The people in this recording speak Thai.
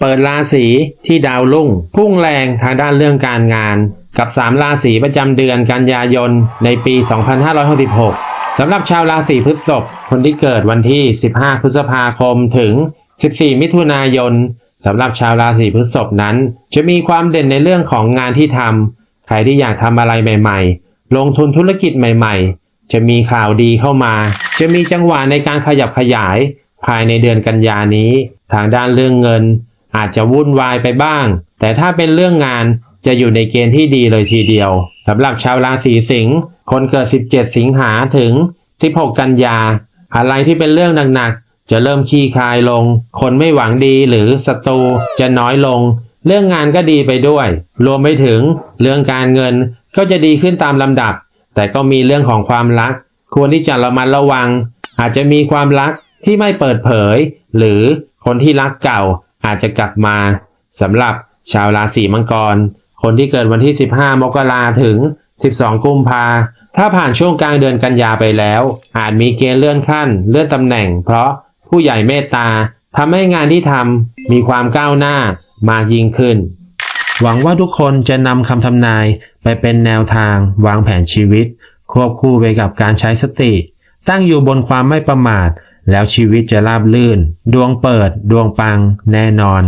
เปิดราศีที่ดาวรุ่ง พุ่งแรงทางด้านเรื่องการงาน กับ 3 ราศีประจำเดือนกันยายนในปี 2566สำหรับชาวราศีพฤษภคนที่เกิดวันที่ 15 พฤษภาคมถึง 14 มิถุนายนสำหรับชาวราศีพฤษภนั้น จะมีความเด่นในเรื่องของงานที่ทำใครที่อยากทำอะไรใหม่ ๆ ลงทุนธุรกิจใหม่ ๆ จะมีข่าวดีเข้ามา จะมีจังหวะในการขยับขยาย ภายในเดือนกันยานี้ ทางด้านเรื่องเงิน อาจจะวุ่นวายไปบ้าง แต่ถ้าเป็นเรื่องงานจะอยู่ในเกณฑ์ที่ดีเลยทีเดียวสำหรับชาวราศีสิงห์คนเกิด 17 สิงหาถึง 16 กันยา อะไรที่เป็นเรื่องหนักๆจะเริ่มขี้คายลง คนไม่หวังดีหรือศัตรูจะน้อยลง เรื่องงานก็ดีไปด้วย รวมไปถึงเรื่องการเงินก็จะดีขึ้นตามลำดับ แต่ก็มีเรื่องของความรัก ควรที่จะระมัดระวัง อาจจะมีความรักที่ไม่เปิดเผย หรือคนที่รักเก่า อาจจะกลับมาสำหรับชาวราศีมังกร คนที่เกิดวันที่ 15 มกราถึง 12 กุมภาถ้าผ่านช่วงกลางเดือนกันยาไปแล้ว อาจมีเกณฑ์เลื่อนขั้น เลื่อนตำแหน่ง เพราะผู้ใหญ่เมตตาทำให้งานที่ทำมีความก้าวหน้ามากยิ่งขึ้น หวังว่าทุกคนจะนำคำทำนายไปเป็นแนวทางวางแผนชีวิต ควบคู่ไปกับการใช้สติ ตั้งอยู่บนความไม่ประมาท แล้วชีวิตจะราบลื่น ดวงเปิด ดวงปัง แน่นอน